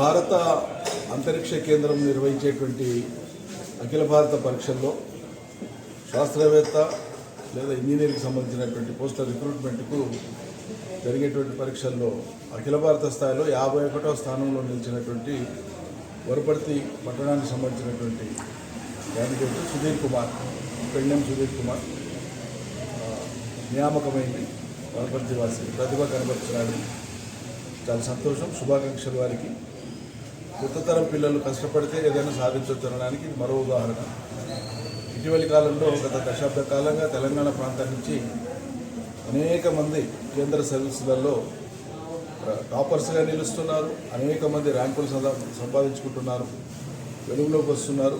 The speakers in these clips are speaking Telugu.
భారత అంతరిక్ష కేంద్రం నిర్వహించేటువంటి అఖిల భారత పరీక్షల్లో శాస్త్రవేత్త లేదా ఇంజనీరింగ్ సంబంధించినటువంటి పోస్టల్ రిక్రూట్మెంట్కు జరిగేటువంటి పరీక్షల్లో అఖిల భారత స్థాయిలో యాభై ఒకటో స్థానంలో నిలిచినటువంటి వరపర్తి పట్టణానికి సంబంధించినటువంటి క్యాండిడేట్ సుధీర్ కుమార్ పెండెం సుధీర్ కుమార్ నియామకమైంది. వరపర్తి వాసి ప్రతిభ కనబరుస్తున్నాడు చాలా సంతోషం. శుభాకాంక్షలు వారికి. కొత్త తరం పిల్లలు కష్టపడితే ఏదైనా సాధించవచ్చు అనడానికి ఇది మరో ఉదాహరణ. ఇటీవలి కాలంలో గత దశాబ్ద కాలంగా తెలంగాణ ప్రాంతం నుంచి అనేక మంది కేంద్ర సర్వీసులలో టాపర్స్గా నిలుస్తున్నారు. అనేక మంది ర్యాంకులు సంపాదించుకుంటున్నారు. వెలుగులోకి వస్తున్నారు.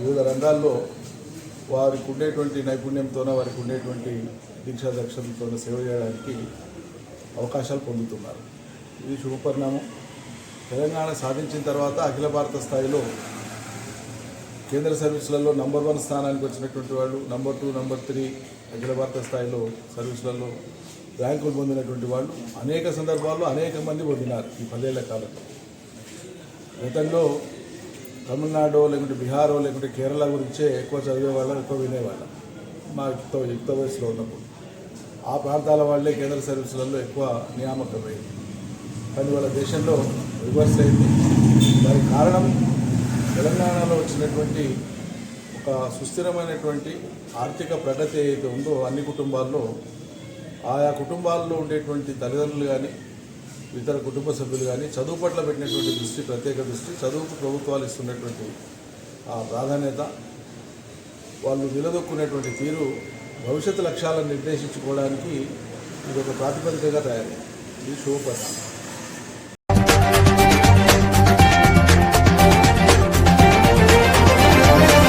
వివిధ రంగాల్లో వారికి ఉండేటువంటి నైపుణ్యంతోన వారికి ఉండేటువంటి దీక్షా దక్షతలతో సేవ చేయడానికి అవకాశాలు పొందుతున్నారు. ఇది శుభపరిణామం. తెలంగాణ సాధించిన తర్వాత అఖిల భారత స్థాయిలో కేంద్ర సర్వీసులలో నంబర్ వన్ స్థానానికి వచ్చినటువంటి వాళ్ళు నంబర్ టూ నంబర్ త్రీ అఖిల భారత స్థాయిలో సర్వీసులలో ర్యాంకులు పొందినటువంటి వాళ్ళు అనేక సందర్భాల్లో అనేక మంది పొందినారు ఈ పదేళ్ళ కాలంలో గతంలో తమిళనాడు లేకుంటే బీహారో లేకుంటే కేరళ గురించే ఎక్కువ చదివేవాళ్ళం ఎక్కువ వినేవాళ్ళం. మా యుక్త యుక్త వయసులో ఉన్నప్పుడు. ఆ ప్రాంతాల వాళ్ళే కేంద్ర సర్వీసులలో ఎక్కువ నియామకమైంది కానీ వాళ్ళ దేశంలో రివర్స్ అయింది. దానికి కారణం తెలంగాణలో వచ్చినటువంటి ఒక సుస్థిరమైనటువంటి ఆర్థిక ప్రగతి ఏదైతే ఉందో అన్ని కుటుంబాల్లో ఆయా కుటుంబాల్లో ఉండేటువంటి తల్లిదండ్రులు కానీ ఇతర కుటుంబ సభ్యులు కానీ చదువు పట్ల పెట్టినటువంటి దృష్టి ప్రత్యేక దృష్టి చదువుకు ప్రభుత్వాలు ఇస్తున్నటువంటి ఆ ప్రాధాన్యత వాళ్ళు నిలదొక్కునేటువంటి తీరు భవిష్యత్తు లక్ష్యాలను నిర్దేశించుకోవడానికి ఇది ఒక ప్రాతిపదికగా తయారైంది. ఇది శుభపరిణామం.